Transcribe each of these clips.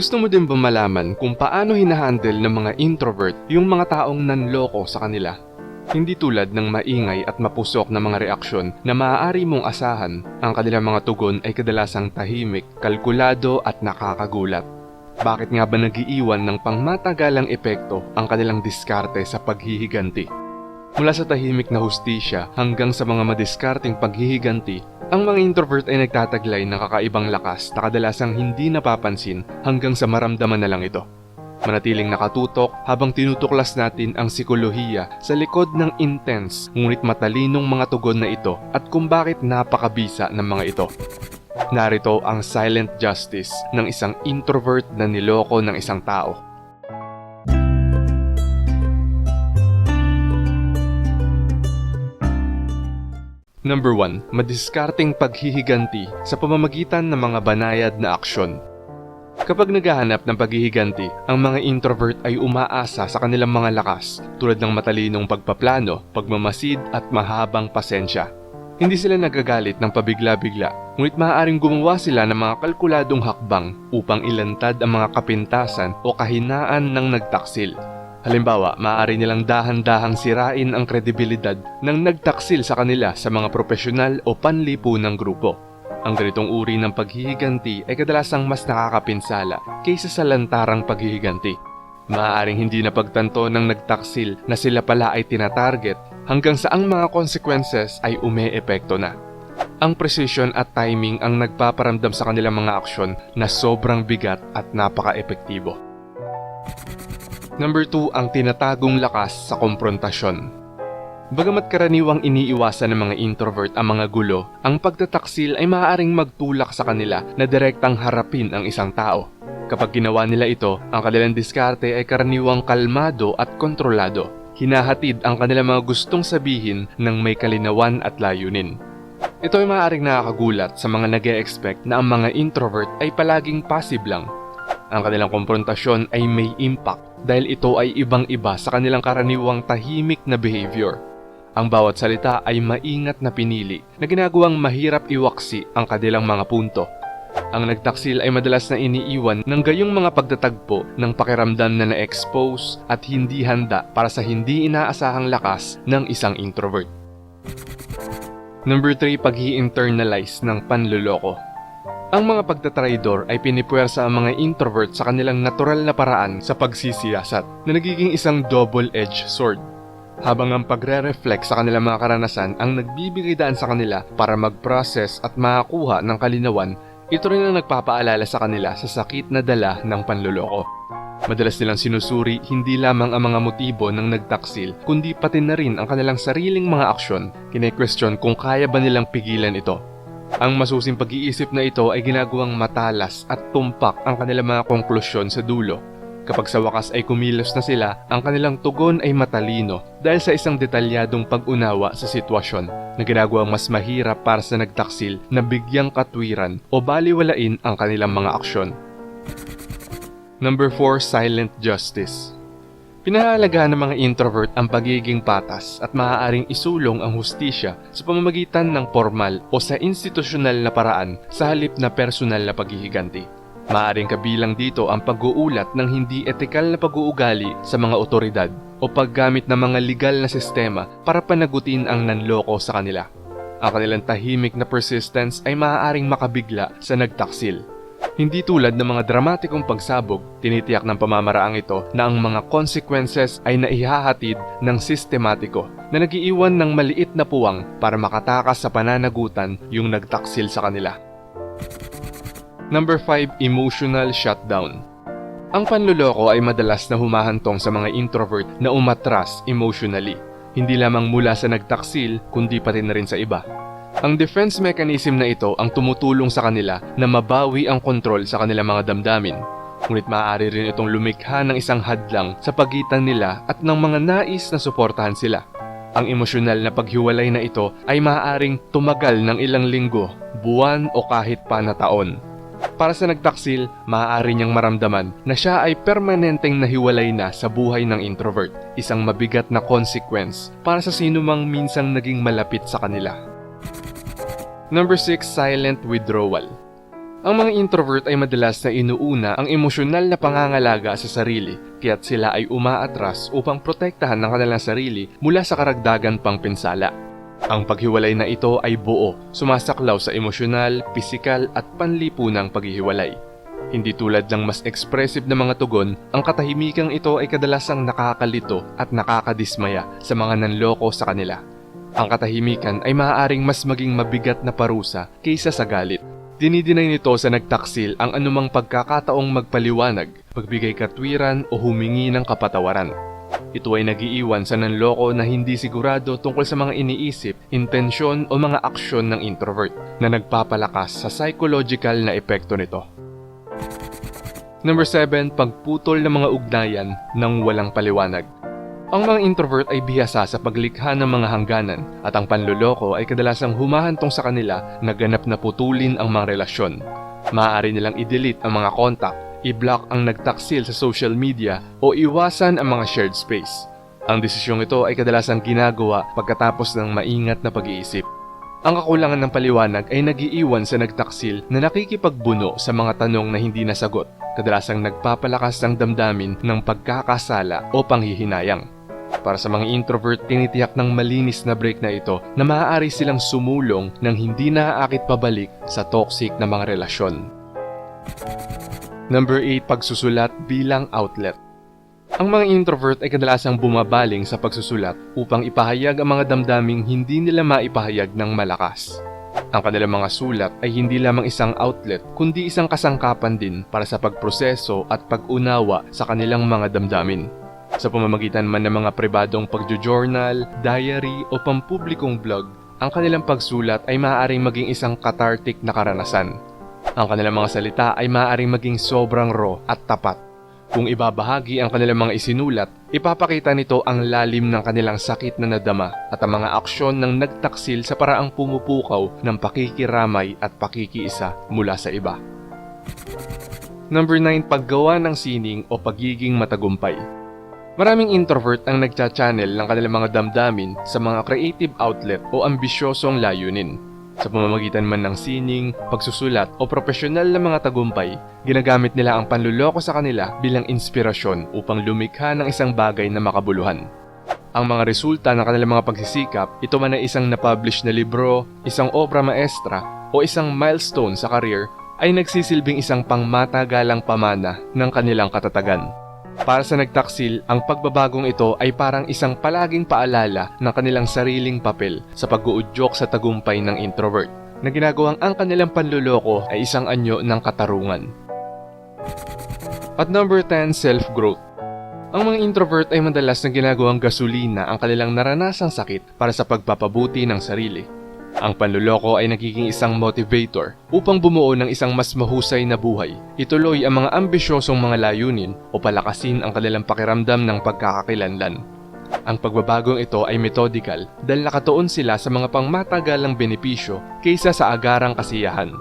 Gusto mo din ba malaman kung paano hinahandle ng mga introvert yung mga taong nanloko sa kanila? Hindi tulad ng maingay at mapusok na mga reaksyon na maaari mong asahan, ang kanilang mga tugon ay kadalasang tahimik, kalkulado at nakakagulat. Bakit nga ba nagiiwan ng pangmatagalang epekto ang kanilang diskarte sa paghihiganti? Mula sa tahimik na hustisya hanggang sa mga madiskarting paghihiganti, ang mga introvert ay nagtataglay ng kakaibang lakas na kadalasang hindi napapansin hanggang sa maramdaman na lang ito. Manatiling nakatutok habang tinutuklas natin ang sikolohiya sa likod ng intense ngunit matalinong mga tugon na ito at kung bakit napakabisa ng mga ito. Narito ang silent justice ng isang introvert na niloko ng isang tao. Number 1. Madiskarting paghihiganti sa pamamagitan ng mga banayad na aksyon. Kapag naghahanap ng paghihiganti, ang mga introvert ay umaasa sa kanilang mga lakas tulad ng matalinong pagpaplano, pagmamasid at mahabang pasensya. Hindi sila nagagalit ng pabigla-bigla, ngunit maaaring gumawa sila ng mga kalkuladong hakbang upang ilantad ang mga kapintasan o kahinaan ng nagtaksil. Halimbawa, maaari nilang dahan-dahang sirain ang kredibilidad ng nagtaksil sa kanila sa mga profesional o panlipunang grupo. Ang ganitong uri ng paghihiganti ay kadalasang mas nakakapinsala kaysa sa lantarang paghihiganti. Maaaring hindi napagtanto ng nagtaksil na sila pala ay tinatarget hanggang sa ang mga consequences ay ume-epekto na. Ang precision at timing ang nagpaparamdam sa kanilang mga aksyon na sobrang bigat at napaka-epektibo. Number 2 ang tinatagong lakas sa komprontasyon. Bagamat karaniwang iniiwasan ng mga introvert ang mga gulo, ang pagtataksil ay maaaring magtulak sa kanila na direktang harapin ang isang tao. Kapag ginawa nila ito, ang kanilang diskarte ay karaniwang kalmado at kontrolado. Hinahatid ang kanilang mga gustong sabihin ng may kalinawan at layunin. Ito ay maaaring nakakagulat sa mga nag expect na ang mga introvert ay palaging passive lang ang kanilang komprontasyon ay may impact dahil ito ay ibang-iba sa kanilang karaniwang tahimik na behavior. Ang bawat salita ay maingat na pinili na ginagawang mahirap iwaksi ang kanilang mga punto. Ang nagtaksil ay madalas na iniiwan ng gayong mga pagtatagpo ng pakiramdam na na-expose at hindi handa para sa hindi inaasahang lakas ng isang introvert. Number 3, pag-i-internalize ng panluloko. Ang mga pagtatraidor ay pinipuwersa ang mga introvert sa kanilang natural na paraan sa pagsisiyasat na nagiging isang double-edged sword. Habang ang pagre-reflect sa kanilang mga karanasan ang nagbibigay daan sa kanila para mag-process at makakuha ng kalinawan, ito rin ang nagpapaalala sa kanila sa sakit na dala ng panluloko. Madalas nilang sinusuri hindi lamang ang mga motibo ng nagtaksil, kundi pati na rin ang kanilang sariling mga aksyon. Kine-question kung kaya ba nilang pigilan ito ang masusing pag-iisip na ito ay ginagawang matalas at tumpak ang kanilang mga konklusyon sa dulo. Kapag sa wakas ay kumilos na sila, ang kanilang tugon ay matalino dahil sa isang detalyadong pag-unawa sa sitwasyon na ginagawang mas mahirap para sa nagtaksil na bigyang katwiran o baliwalain ang kanilang mga aksyon. Number 4, Silent Justice Pinahalagahan ng mga introvert ang pagiging patas at maaaring isulong ang hustisya sa pamamagitan ng formal o sa institusyonal na paraan sa halip na personal na paghihiganti. Maaaring kabilang dito ang pag-uulat ng hindi etikal na pag-uugali sa mga otoridad o paggamit ng mga legal na sistema para panagutin ang nanloko sa kanila. Ang kanilang tahimik na persistence ay maaaring makabigla sa nagtaksil hindi tulad ng mga dramatikong pagsabog, tinitiyak ng pamamaraang ito na ang mga consequences ay naihahatid ng sistematiko na nagiiwan ng maliit na puwang para makatakas sa pananagutan yung nagtaksil sa kanila. Number 5, emotional shutdown. Ang panluloko ay madalas na humahantong sa mga introvert na umatras emotionally, hindi lamang mula sa nagtaksil kundi pati na rin sa iba. Ang defense mechanism na ito ang tumutulong sa kanila na mabawi ang kontrol sa kanilang mga damdamin. Ngunit maaari rin itong lumikha ng isang hadlang sa pagitan nila at ng mga nais na suportahan sila. Ang emosyonal na paghiwalay na ito ay maaaring tumagal ng ilang linggo, buwan o kahit pa na taon. Para sa nagtaksil, maaari niyang maramdaman na siya ay permanenteng nahiwalay na sa buhay ng introvert, isang mabigat na consequence para sa sino mang minsang naging malapit sa kanila. Number 6, silent withdrawal. Ang mga introvert ay madalas na inuuna ang emosyonal na pangangalaga sa sarili, kaya't sila ay umaatras upang protektahan ng kanilang sarili mula sa karagdagan pang pinsala. Ang paghiwalay na ito ay buo, sumasaklaw sa emosyonal, pisikal at panlipunang paghihiwalay. Hindi tulad ng mas expressive na mga tugon, ang katahimikang ito ay kadalasang nakakalito at nakakadismaya sa mga nanloko sa kanila. Ang katahimikan ay maaaring mas maging mabigat na parusa kaysa sa galit. Dinidinay nito sa nagtaksil ang anumang pagkakataong magpaliwanag, pagbigay katwiran o humingi ng kapatawaran. Ito ay nagiiwan sa nanloko na hindi sigurado tungkol sa mga iniisip, intensyon o mga aksyon ng introvert na nagpapalakas sa psychological na epekto nito. Number 7, pagputol ng mga ugnayan ng walang paliwanag. Ang mga introvert ay bihasa sa paglikha ng mga hangganan at ang panluloko ay kadalasang humahantong sa kanila na ganap na putulin ang mga relasyon. Maaari nilang i-delete ang mga kontak, i-block ang nagtaksil sa social media o iwasan ang mga shared space. Ang desisyong ito ay kadalasang ginagawa pagkatapos ng maingat na pag-iisip. Ang kakulangan ng paliwanag ay nagiiwan sa nagtaksil na nakikipagbuno sa mga tanong na hindi nasagot, kadalasang nagpapalakas ng damdamin ng pagkakasala o panghihinayang. Para sa mga introvert, tinitiyak ng malinis na break na ito na maaari silang sumulong ng hindi naaakit pabalik sa toxic na mga relasyon. Number 8, pagsusulat bilang outlet. Ang mga introvert ay kadalasang bumabaling sa pagsusulat upang ipahayag ang mga damdaming hindi nila maipahayag ng malakas. Ang kanilang mga sulat ay hindi lamang isang outlet kundi isang kasangkapan din para sa pagproseso at pag-unawa sa kanilang mga damdamin. Sa pamamagitan man ng mga pribadong pagjo-journal, diary o pampublikong blog, ang kanilang pagsulat ay maaaring maging isang cathartic na karanasan. Ang kanilang mga salita ay maaaring maging sobrang raw at tapat kung ibabahagi ang kanilang mga isinulat, ipapakita nito ang lalim ng kanilang sakit na nadama at ang mga aksyon ng nagtaksil sa paraang pumupukaw ng pakikiramay at pakikiisa mula sa iba. Number 9, paggawa ng sining o pagiging matagumpay. Maraming introvert ang nagcha-channel ng kanilang mga damdamin sa mga creative outlet o ambisyosong layunin. Sa pamamagitan man ng sining, pagsusulat o profesional na mga tagumpay, ginagamit nila ang panluloko sa kanila bilang inspirasyon upang lumikha ng isang bagay na makabuluhan. Ang mga resulta ng kanilang mga pagsisikap, ito man ay isang napublish na libro, isang obra maestra, o isang milestone sa career, ay nagsisilbing isang pangmatagalang pamana ng kanilang katatagan. Para sa nagtaksil, ang pagbabagong ito ay parang isang palaging paalala ng kanilang sariling papel sa pag-uudyok sa tagumpay ng introvert na ginagawang ang kanilang panluloko ay isang anyo ng katarungan. At number 10, self-growth. Ang mga introvert ay madalas na ginagawang gasolina ang kanilang naranasang sakit para sa pagpapabuti ng sarili. Ang panluloko ay nagiging isang motivator upang bumuo ng isang mas mahusay na buhay, ituloy ang mga ambisyosong mga layunin o palakasin ang kanilang pakiramdam ng pagkakakilanlan. Ang pagbabagong ito ay metodical dahil nakatuon sila sa mga pangmatagalang benepisyo kaysa sa agarang kasiyahan.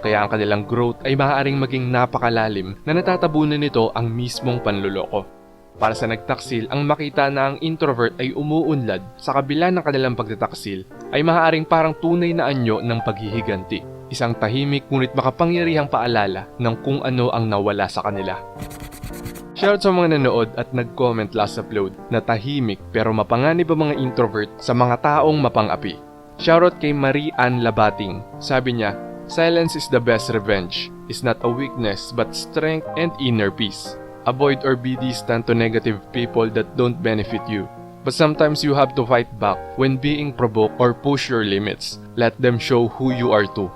Kaya ang kanilang growth ay maaaring maging napakalalim na natatabunan nito ang mismong panluloko. Para sa nagtaksil, ang makita na ang introvert ay umuunlad sa kabila ng kanilang pagtataksil ay maaaring parang tunay na anyo ng paghihiganti. Isang tahimik ngunit makapangyarihang paalala ng kung ano ang nawala sa kanila. Shoutout sa mga nanood at nag-comment last upload na tahimik pero mapanganib ang mga introvert sa mga taong mapangapi. Shoutout kay Marie Ann Labating. Sabi niya, Silence is the best revenge. Is not a weakness but strength and inner peace. Avoid or be distant to negative people that don't benefit you. But sometimes you have to fight back when being provoked or push your limits. Let them show who you are too.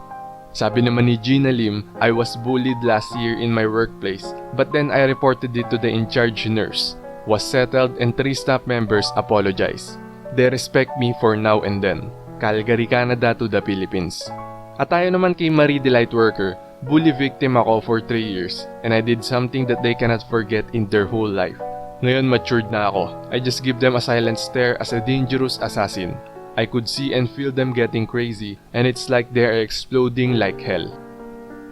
Sabi naman ni Gina Lim, I was bullied last year in my workplace, but then I reported it to the in-charge nurse. Was settled and three staff members apologize. They respect me for now and then. Calgary, Canada to the Philippines. At tayo naman kay Marie Delight Worker, bully victim ako for 3 years and I did something that they cannot forget in their whole life. Ngayon matured na ako. I just give them a silent stare as a dangerous assassin. I could see and feel them getting crazy and it's like they are exploding like hell.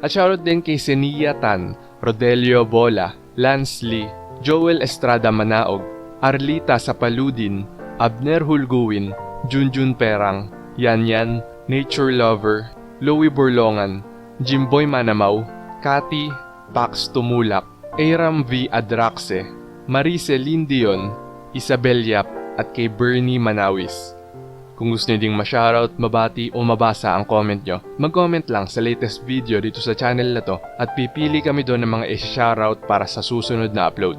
At shoutout din kay Senia Tan, Rodelio Bola, Lance Lee, Joel Estrada Manaog, Arlita Sapaludin, Abner Hulguin, Junjun Perang, Yan Yan, Nature Lover, Louie Burlongan, Jimboy Manamaw, Kati Pax Tumulak, Aram V. Adraxe, Marice Lindion, Isabel Yap at kay Bernie Manawis. Kung gusto niyo ding ma-shoutout, mabati o mabasa ang comment nyo, mag-comment lang sa latest video dito sa channel na to at pipili kami doon ng mga i-shoutout para sa susunod na upload.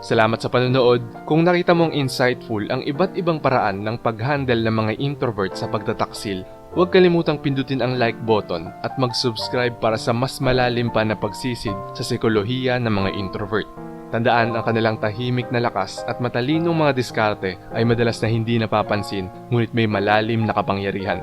Salamat sa panonood. Kung nakita mong insightful ang iba't ibang paraan ng pag-handle ng mga introvert sa pagtataksil, huwag kalimutang pindutin ang like button at mag-subscribe para sa mas malalim pa na pagsisid sa psikolohiya ng mga introvert. Tandaan ang kanilang tahimik na lakas at matalinong mga diskarte ay madalas na hindi napapansin ngunit may malalim na kapangyarihan.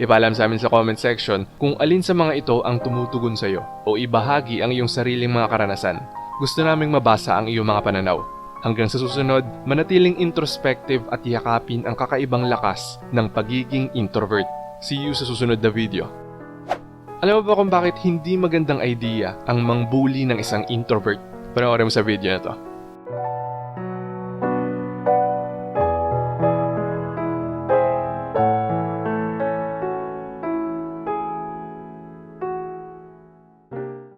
Ipaalam sa amin sa comment section kung alin sa mga ito ang tumutugon sa iyo o ibahagi ang iyong sariling mga karanasan. Gusto naming mabasa ang iyong mga pananaw. Hanggang sa susunod, manatiling introspective at yakapin ang kakaibang lakas ng pagiging introvert. See you sa susunod na video. Alam mo ba kung bakit hindi magandang idea ang mangbuli ng isang introvert? Panoorin mo sa video na to.